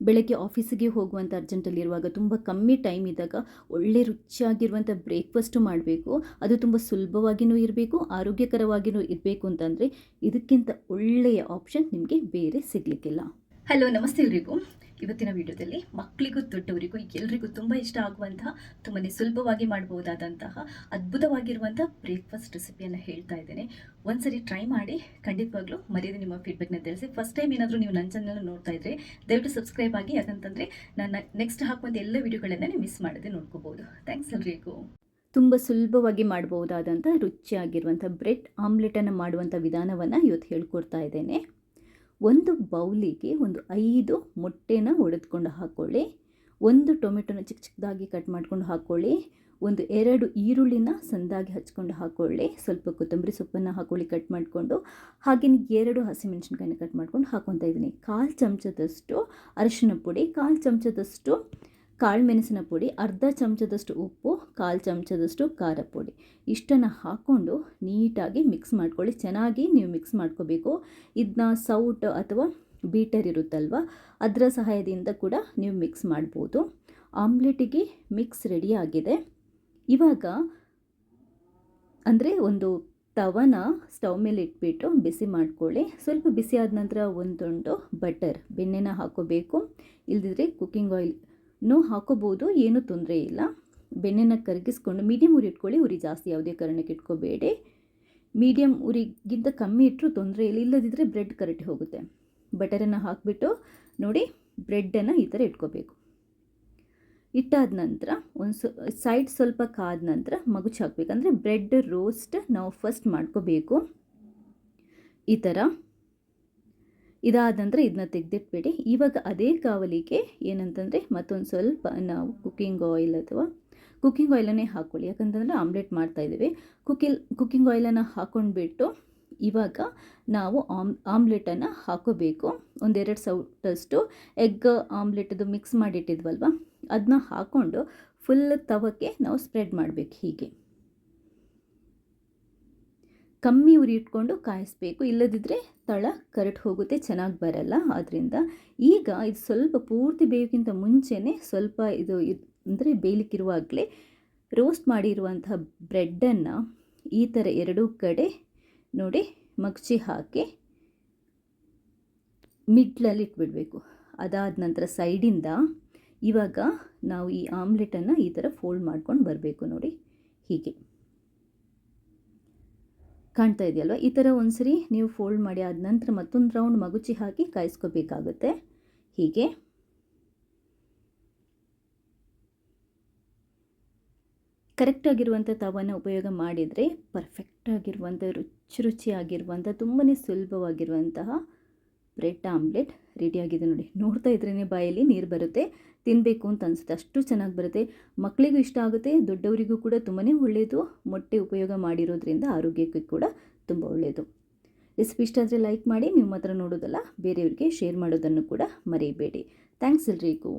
ಬೆಳಗ್ಗೆ ಆಫೀಸಿಗೆ ಹೋಗುವಂಥ ಅರ್ಜೆಂಟಲ್ಲಿರುವಾಗ ತುಂಬ ಕಮ್ಮಿ ಟೈಮ್ ಇದ್ದಾಗ ಒಳ್ಳೆ ರುಚಿಯಾಗಿರುವಂಥ ಬ್ರೇಕ್ಫಾಸ್ಟು ಮಾಡಬೇಕು. ಅದು ತುಂಬ ಸುಲಭವಾಗಿಯೂ ಇರಬೇಕು ಆರೋಗ್ಯಕರವಾಗಿಯೂ ಇರಬೇಕು ಅಂತಂದರೆ ಇದಕ್ಕಿಂತ ಒಳ್ಳೆಯ ಆಪ್ಷನ್ ನಿಮಗೆ ಬೇರೆ ಸಿಗಲಿಕ್ಕಿಲ್ಲ. ಹಲೋ ನಮಸ್ತೆ ಎಲ್ರಿಗೂ. ಇವತ್ತಿನ ವಿಡಿಯೋದಲ್ಲಿ ಮಕ್ಕಳಿಗೂ ದೊಡ್ಡವರಿಗೂ ಎಲ್ರಿಗೂ ತುಂಬ ಇಷ್ಟ ಆಗುವಂತಹ ತುಂಬಾ ಸುಲಭವಾಗಿ ಮಾಡಬಹುದಾದಂತಹ, ಅದ್ಭುತವಾಗಿರುವಂಥ ಬ್ರೇಕ್ಫಾಸ್ಟ್ ರೆಸಿಪಿಯನ್ನು ಹೇಳ್ತಾ ಇದ್ದೇನೆ. ಒಂದ್ಸರಿ ಟ್ರೈ ಮಾಡಿ, ಖಂಡಿತವಾಗ್ಲೂ ಮರ್ಯಾದೆ ನಿಮ್ಮ ಫೀಡ್ಬ್ಯಾಕ್ನ ತಿಳಿಸಿ. ಫಸ್ಟ್ ಟೈಮ್ ಏನಾದರೂ ನೀವು ನನ್ನ ಚಾನಲ್ ನೋಡ್ತಾ ಇದ್ರೆ, ದಯವಿಟ್ಟು ಸಬ್ಸ್ಕ್ರೈಬ್ ಆಗಿ ಯಾಕಂತಂದರೆ ನಾನು ನೆಕ್ಸ್ಟ್ ಹಾಕುವಂಥ ಎಲ್ಲ ವಿಡಿಯೋಗಳನ್ನು ಮಿಸ್ ಮಾಡದೆ ನೋಡ್ಕೋಬಹುದು. ಥ್ಯಾಂಕ್ಸ್ ಎಲ್ರಿಗೂ. ತುಂಬ ಸುಲಭವಾಗಿ ಮಾಡಬಹುದಾದಂಥ ರುಚಿಯಾಗಿರುವಂಥ ಬ್ರೆಡ್ ಆಮ್ಲೆಟನ್ನು ಮಾಡುವಂಥ ವಿಧಾನವನ್ನು ಇವತ್ತು ಹೇಳ್ಕೊಡ್ತಾ ಇದ್ದೇನೆ. ಒಂದು ಬೌಲಿಗೆ ಒಂದು ಐದು ಮೊಟ್ಟೆನ ಒಡೆದುಕೊಂಡು ಹಾಕ್ಕೊಳ್ಳಿ ಒಂದು ಟೊಮೆಟೊನ ಚಿಕ್ಕ ಚಿಕ್ಕದಾಗಿ ಕಟ್ ಮಾಡ್ಕೊಂಡು ಹಾಕ್ಕೊಳ್ಳಿ ಒಂದು ಎರಡು ಈರುಳ್ಳಿನ ಸಂದಾಗಿ ಹಚ್ಕೊಂಡು ಹಾಕ್ಕೊಳ್ಳಿ ಸ್ವಲ್ಪ ಕೊತ್ತಂಬರಿ ಸೊಪ್ಪನ್ನು ಹಾಕ್ಕೊಳ್ಳಿ ಕಟ್ ಮಾಡಿಕೊಂಡು. ಹಾಗೆಯೇ ಎರಡು ಹಸಿಮೆಣಸಿನ್ಕಾಯಿನ ಕಟ್ ಮಾಡ್ಕೊಂಡು ಹಾಕ್ಕೊತಾ ಇದ್ದೀನಿ. ಕಾಲು ಚಮಚದಷ್ಟು ಅರಿಶಿನ ಪುಡಿ, ಕಾಲು ಚಮಚದಷ್ಟು ಕಾಳು ಮೆಣಸಿನ ಪುಡಿ, ಅರ್ಧ ಚಮಚದಷ್ಟು ಉಪ್ಪು, ಕಾಲು ಚಮಚದಷ್ಟು ಖಾರ ಪುಡಿ. ಇಷ್ಟನ್ನು ಹಾಕ್ಕೊಂಡು ನೀಟಾಗಿ ಮಿಕ್ಸ್ ಮಾಡ್ಕೊಳ್ಳಿ. ಚೆನ್ನಾಗಿ ನೀವು ಮಿಕ್ಸ್ ಮಾಡ್ಕೋಬೇಕು. ಇದನ್ನ ಸೌಟ್ ಅಥವಾ ಬೀಟರ್ ಇರುತ್ತಲ್ವ, ಅದರ ಸಹಾಯದಿಂದ ಕೂಡ ನೀವು ಮಿಕ್ಸ್ ಮಾಡ್ಬೋದು. ಆಮ್ಲೆಟಿಗೆ ಮಿಕ್ಸ್ ರೆಡಿಯಾಗಿದೆ ಇವಾಗ ಅಂದರೆ ಒಂದು ತವನ ಸ್ಟವ್ ಮೇಲೆ ಇಟ್ಬಿಟ್ಟು ಬಿಸಿ ಮಾಡ್ಕೊಳ್ಳಿ. ಸ್ವಲ್ಪ ಬಿಸಿ ಆದ ನಂತರ ಒಂದೊಂದು ಬಟರ್ ಬೆಣ್ಣೆನ ಹಾಕೋಬೇಕು ಇಲ್ದಿದ್ರೆ ಕುಕ್ಕಿಂಗ್ ಆಯಿಲ್ ನೋ ಹಾಕೋಬೋದು, ಏನೂ ತೊಂದರೆ ಇಲ್ಲ. ಬೆಣ್ಣೆನ ಕರಗಿಸ್ಕೊಂಡು ಮೀಡಿಯಮ್ ಉರಿ ಇಟ್ಕೊಳ್ಳಿ. ಉರಿ ಜಾಸ್ತಿ ಯಾವುದೇ ಕಾರಣಕ್ಕೆ ಇಟ್ಕೋಬೇಡಿ. ಮೀಡಿಯಮ್ ಉರಿಗಿಂತ ಕಮ್ಮಿ ಇಟ್ಟರೂ ತೊಂದರೆ ಇಲ್ಲ. ಇಲ್ಲದಿದ್ದರೆ ಬ್ರೆಡ್ ಕರಟಿ ಹೋಗುತ್ತೆ. ಬಟರನ್ನು ಹಾಕಿಬಿಟ್ಟು ನೋಡಿ, ಬ್ರೆಡ್ಡನ್ನು ಈ ಥರ ಇಟ್ಕೋಬೇಕು. ಇಟ್ಟಾದ ನಂತರ ಒಂದು ಸೈಡ್ ಸ್ವಲ್ಪ ಕಾದ ನಂತರ ಮಗುಚು ಹಾಕಬೇಕಂದ್ರೆ ಬ್ರೆಡ್ ರೋಸ್ಟ್ ನಾವು ಫಸ್ಟ್ ಮಾಡ್ಕೋಬೇಕು. ಈ ಥರ ಇದಾದ ನಂತರ ಇದನ್ನ ತೆಗೆದಿಟ್ಬಿಡಿ. ಇವಾಗ ಅದೇ ಕಾವಲಿಗೆ ಏನಂತಂದರೆ ಮತ್ತೊಂದು ಸ್ವಲ್ಪ ನಾವು ಕುಕ್ಕಿಂಗ್ ಆಯಿಲ್ ಅಥವಾ ಕುಕ್ಕಿಂಗ್ ಆಯಿಲನ್ನೇ ಹಾಕ್ಕೊಳ್ಳಿ ಯಾಕಂತಂದರೆ ಆಮ್ಲೆಟ್ ಮಾಡ್ತಾಯಿದ್ದೀವಿ ಕುಕ್ಕಿಲ್ ಕುಕ್ಕಿಂಗ್ ಆಯಿಲನ್ನು ಹಾಕ್ಕೊಂಡ್ಬಿಟ್ಟು ಇವಾಗ ನಾವು ಆಮ್ ಆಮ್ಲೆಟನ್ನು ಹಾಕೋಬೇಕು. ಒಂದೆರಡು ಸೌಟಷ್ಟು ಎಗ್ ಆಮ್ಲೆಟದು ಮಿಕ್ಸ್ ಮಾಡಿಟ್ಟಿದ್ವಲ್ವ? ಅದನ್ನ ಹಾಕ್ಕೊಂಡು ಫುಲ್ ತವಕ್ಕೆ ನಾವು ಸ್ಪ್ರೆಡ್ ಮಾಡಬೇಕು ಹೀಗೆ. ಕಮ್ಮಿ ಉರಿ ಇಟ್ಕೊಂಡು ಕಾಯಿಸ್ಬೇಕು. ಇಲ್ಲದಿದ್ದರೆ ತಳ ಕರೆಟ್ ಹೋಗುತ್ತೆ, ಚೆನ್ನಾಗಿ ಬರಲ್ಲ. ಆದ್ದರಿಂದ ಈಗ ಇದು ಸ್ವಲ್ಪ ಪೂರ್ತಿ ಬೇಯೋಕ್ಕಿಂತ ಮುಂಚೆನೇ ಸ್ವಲ್ಪ ಇದು ಅಂದರೆ ಬೇಯಲಿಕ್ಕಿರುವಾಗಲೇ ರೋಸ್ಟ್ ಮಾಡಿರುವಂತಹ ಬ್ರೆಡ್ಡನ್ನು ಈ ಥರ ಎರಡೂ ಕಡೆ ನೋಡಿ ಮಗ್ಚಿ ಹಾಕಿ ಮಿಡ್ಲಲ್ಲಿ ಇಟ್ಬಿಡಬೇಕು. ಅದಾದ ನಂತರ ಸೈಡಿಂದ ಇವಾಗ ನಾವು ಈ ಆಮ್ಲೆಟನ್ನು ಈ ಥರ ಫೋಲ್ಡ್ ಮಾಡ್ಕೊಂಡು ಬರಬೇಕು ನೋಡಿ ಹೀಗೆ. ಕಾಣ್ತಾ ಇದೆಯಲ್ವ? ಈ ಥರ ಒಂದ್ಸರಿ ನೀವು ಫೋಲ್ಡ್ ಮಾಡಿ ಆದ ನಂತರ ಮತ್ತೊಂದು ರೌಂಡ್ ಮಗುಚಿ ಹಾಕಿ ಕಾಯಿಸ್ಕೋಬೇಕಾಗುತ್ತೆ. ಹೀಗೆ. ಕರೆಕ್ಟಾಗಿರುವಂಥ ತವನ ಉಪಯೋಗ ಮಾಡಿದರೆ ಪರ್ಫೆಕ್ಟಾಗಿರುವಂಥ ರುಚಿ ರುಚಿಯಾಗಿರುವಂಥ ತುಂಬಾ ಸುಲಭವಾಗಿರುವಂತಹ ಬ್ರೆಡ್ ಆಮ್ಲೆಟ್ ರೆಡಿಯಾಗಿದೆ ನೋಡಿ. ನೋಡ್ತಾ ಇದ್ರೇ ಬಾಯಲ್ಲಿ ನೀರು ಬರುತ್ತೆ ತಿನ್ನಬೇಕು ಅಂತ ಅನಿಸುತ್ತೆ. ಅಷ್ಟು ಚೆನ್ನಾಗಿ ಬರುತ್ತೆ. ಮಕ್ಕಳಿಗೂ ಇಷ್ಟ ಆಗುತ್ತೆ, ದೊಡ್ಡವರಿಗೂ ಕೂಡ ತುಂಬಾ ಒಳ್ಳೆಯದು ಮೊಟ್ಟೆ ಉಪಯೋಗ ಮಾಡಿರೋದ್ರಿಂದ ಆರೋಗ್ಯಕ್ಕೆ ಕೂಡ ತುಂಬ ಒಳ್ಳೆಯದು ರೆಸಿಪಿ ಇಷ್ಟ ಆದರೆ ಲೈಕ್ ಮಾಡಿ ನೀವು ಮಾತ್ರ ನೋಡೋದಲ್ಲ, ಬೇರೆಯವರಿಗೆ ಶೇರ್ ಮಾಡೋದನ್ನು ಕೂಡ ಮರೆಯಬೇಡಿ ಥ್ಯಾಂಕ್ಸ್ ಎಲ್ರಿಗೂ.